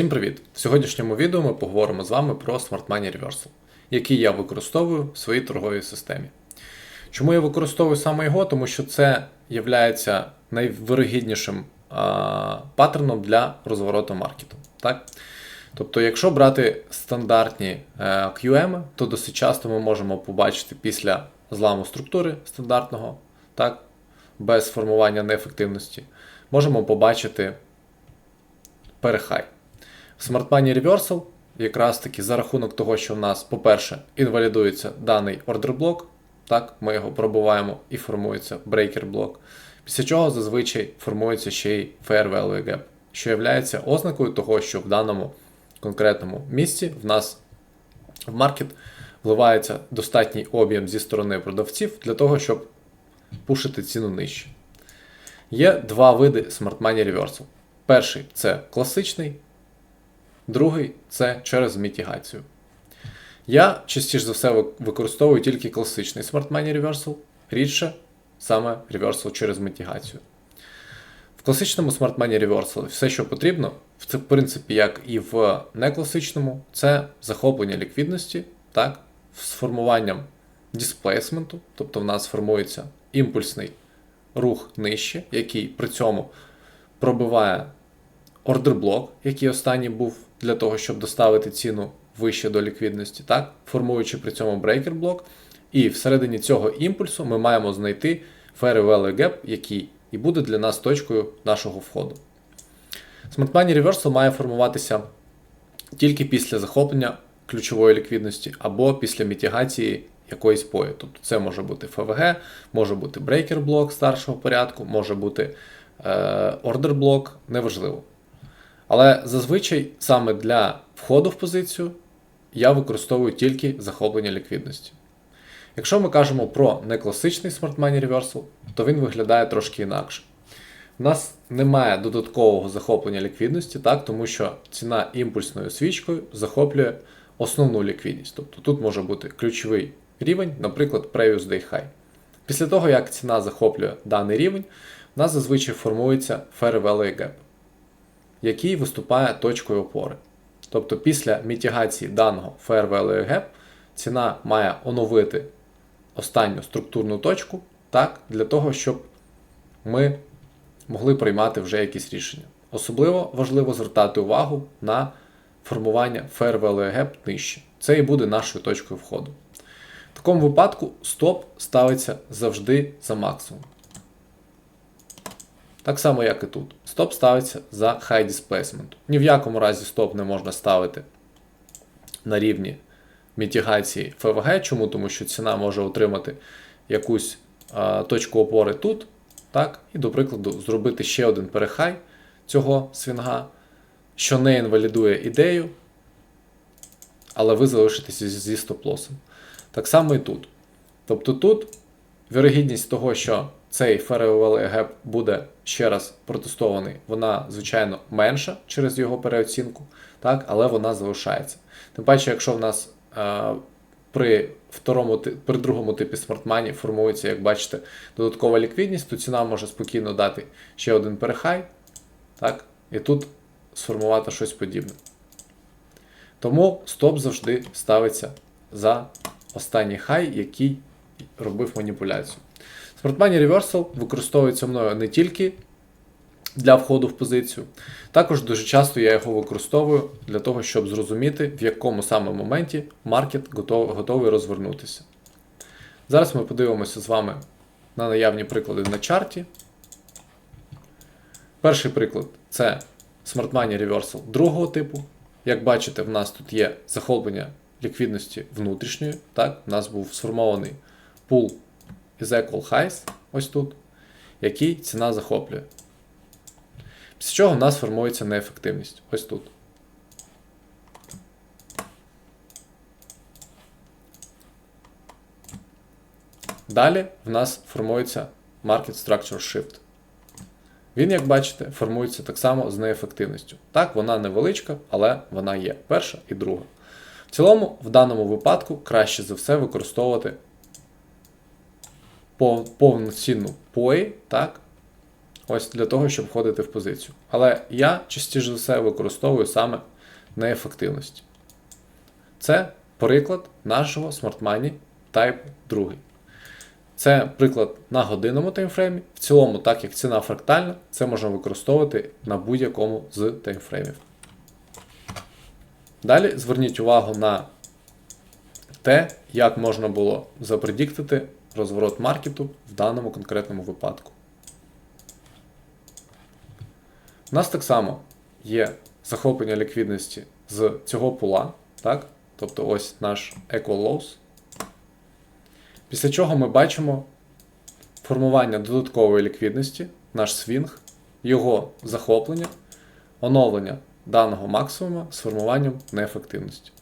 Всім привіт! В сьогоднішньому відео ми поговоримо з вами про Smart Money Reversal, який я використовую в своїй торговій системі. Чому я використовую саме його? Тому що це є найвирогіднішим а, паттерном для розвороту маркету. Так? Тобто, якщо брати стандартні е, QM, то досить часто ми можемо побачити після зламу структури стандартного, так, без формування неефективності, можемо побачити перехай. Smart Money Reversal якраз таки за рахунок того, що в нас, по-перше, інвалідується даний ордер блок, так, ми його пробуваємо і формується брейкер блок, після чого зазвичай формується ще й Fair Value Gap, що є ознакою того, що в даному конкретному місці в нас в маркет вливається достатній об'єм зі сторони продавців для того, щоб пушити ціну нижче. Є два види Smart Money Reversal. Перший це класичний, другий це через мітігацію. Я частіше за все використовую тільки класичний Smart Money Reversal, рідше саме Reversal через мітігацію. В класичному Smart Money Reversal все, що потрібно, в принципі, як і в некласичному, це захоплення ліквідності, так, з формуванням дисплейсменту, тобто в нас формується імпульсний рух нижче, який при цьому пробиває ордерблок, який останній був для того, щоб доставити ціну вище до ліквідності, так, формуючи при цьому брейкер-блок. І всередині цього імпульсу ми маємо знайти Fair Value Gap, який і буде для нас точкою нашого входу. Smart Money Reversal має формуватися тільки після захоплення ключової ліквідності або після мітігації якоїсь пої. Тобто це може бути ФВГ, може бути брейкер-блок старшого порядку, може бути ордер-блок, неважливо. Але зазвичай саме для входу в позицію я використовую тільки захоплення ліквідності. Якщо ми кажемо про некласичний Smart Money Reversal, то він виглядає трошки інакше. У нас немає додаткового захоплення ліквідності, так, тому що ціна імпульсною свічкою захоплює основну ліквідність. Тобто тут може бути ключовий рівень, наприклад, Previous Day High. Після того, як ціна захоплює даний рівень, у нас зазвичай формується Fair Value Gap який виступає точкою опори. Тобто після мітігації даного Fair Value Gap ціна має оновити останню структурну точку так, для того, щоб ми могли приймати вже якісь рішення. Особливо важливо звертати увагу на формування Fair Value Gap нижче. Це і буде нашою точкою входу. В такому випадку стоп ставиться завжди за максимум. Так само, як і тут. Стоп ставиться за high displacement. Ні в якому разі стоп не можна ставити на рівні мітігації ФВГ. Чому? Тому що ціна може отримати якусь а, точку опори тут. так, І, до прикладу, зробити ще один перехай цього свінга, що не інвалідує ідею, але ви залишитеся зі стоп-лосом. Так само і тут. Тобто тут вірогідність того, що цей Fairwell Gap буде ще раз протестований, вона, звичайно, менша через його переоцінку, так, але вона залишається. Тим паче, якщо в нас е, при второму, при другому типі смартмані формується, як бачите, додаткова ліквідність, то ціна може спокійно дати ще один перехай, так, і тут сформувати щось подібне. Тому стоп завжди ставиться за останній хай, який робив маніпуляцію. Smart Money Reversal використовується мною не тільки для входу в позицію, також дуже часто я його використовую для того, щоб зрозуміти, в якому саме моменті маркет готовий розвернутися. Зараз ми подивимося з вами на наявні приклади на чарті. Перший приклад це Smart Money Reversal другого типу. Як бачите, в нас тут є захоплення ліквідності внутрішньої. Так? У нас був сформований пул is equal highs, ось тут, який ціна захоплює. Після чого в нас формується неефективність. Ось тут. Далі в нас формується Market Structure Shift. Він, як бачите, формується так само з неефективністю. Так, вона невеличка, але вона є перша і друга. В цілому, в даному випадку краще за все використовувати повноцінну пої, так? Ось для того, щоб входити в позицію. Але я частіше за все використовую саме неефективності. Це приклад нашого Smart Money Type 2. Це приклад на годинному таймфреймі. В цілому, так як ціна фрактальна, це можна використовувати на будь-якому з таймфреймів. Далі зверніть увагу на те, як можна було запредіктити розворот маркету в даному конкретному випадку. У нас так само є захоплення ліквідності з цього пула, так? тобто ось наш Equal Lows. Після чого ми бачимо формування додаткової ліквідності, наш свінг, його захоплення, оновлення даного максимума з формуванням неефективності.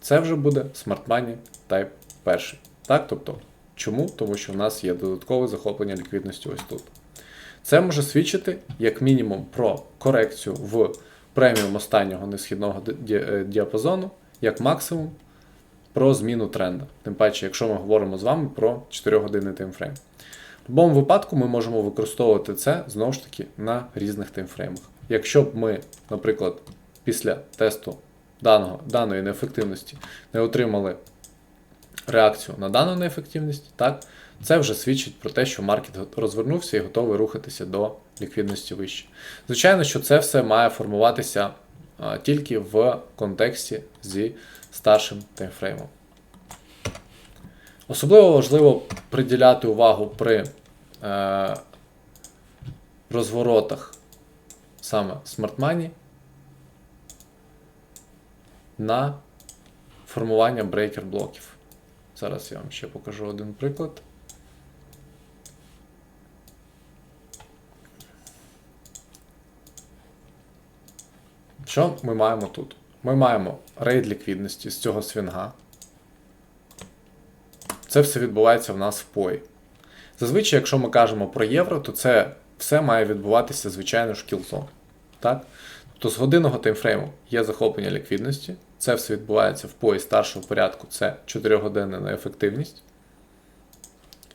Це вже буде Smart Money Type 1. Так? Тобто, чому? Тому що в нас є додаткове захоплення ліквідності ось тут. Це може свідчити, як мінімум, про корекцію в преміум останнього несхідного е, діапазону, як максимум про зміну тренда. Тим паче, якщо ми говоримо з вами про 4-годинний таймфрейм. В будь-якому випадку ми можемо використовувати це знову ж таки на різних таймфреймах. Якщо б ми, наприклад, після тесту даного, даної неефективності не отримали реакцію на дану неефективність, так, це вже свідчить про те, що маркет розвернувся і готовий рухатися до ліквідності вище. Звичайно, що це все має формуватися тільки в контексті зі старшим таймфреймом. Особливо важливо приділяти увагу при е, розворотах саме Smart Money на формування брейкер блоків. Зараз я вам ще покажу один приклад. Що ми маємо тут? Ми маємо рейд ліквідності з цього свінга. Це все відбувається в нас в пої. Зазвичай, якщо ми кажемо про євро, то це все має відбуватися, звичайно, ж кілзон. Так? Тобто з годинного таймфрейму є захоплення ліквідності. Це все відбувається в пої старшого порядку, це 4-годинна неефективність.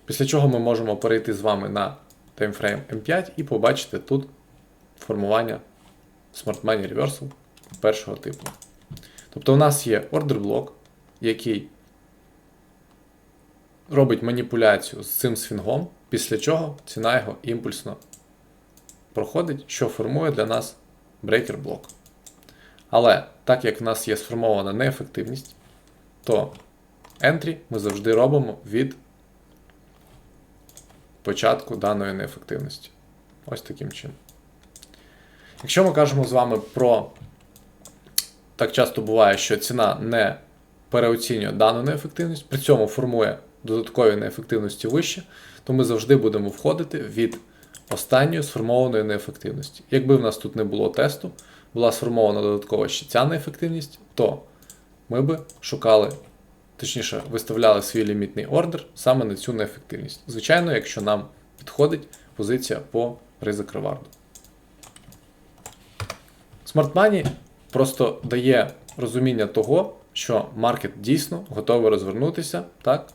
Після чого ми можемо перейти з вами на таймфрейм M5 і побачити тут формування Smart Money Reversal першого типу. Тобто у нас є ордер блок, який робить маніпуляцію з цим свінгом, після чого ціна його імпульсно проходить, що формує для нас брейкер блок. Але так як в нас є сформована неефективність, то entry ми завжди робимо від початку даної неефективності. Ось таким чином. Якщо ми кажемо з вами про так часто буває, що ціна не переоцінює дану неефективність, при цьому формує додаткові неефективності вище, то ми завжди будемо входити від останньої сформованої неефективності. Якби в нас тут не було тесту, була сформована додаткова ще ця неефективність, то ми би шукали, точніше, виставляли свій лімітний ордер саме на цю неефективність. Звичайно, якщо нам підходить позиція по ризик реварду. Smart Money просто дає розуміння того, що маркет дійсно готовий розвернутися, так?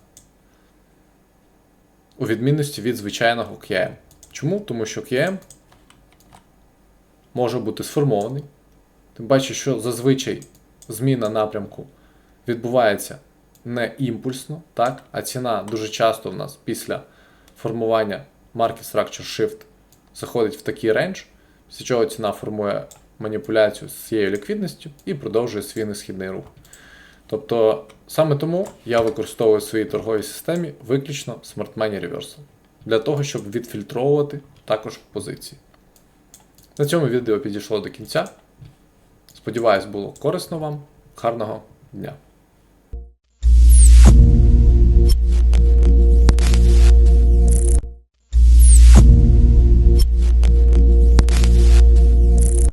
У відмінності від звичайного QM. Чому? Тому що QM може бути сформований. Тим паче, що зазвичай зміна напрямку відбувається не імпульсно, так? а ціна дуже часто в нас після формування Market Structure Shift заходить в такий рейндж, після чого ціна формує маніпуляцію з цією ліквідністю і продовжує свій несхідний рух. Тобто, саме тому я використовую в своїй торговій системі виключно Smart Money Reversal для того, щоб відфільтровувати також позиції. На цьому відео підійшло до кінця. Сподіваюсь, було корисно вам. Гарного дня!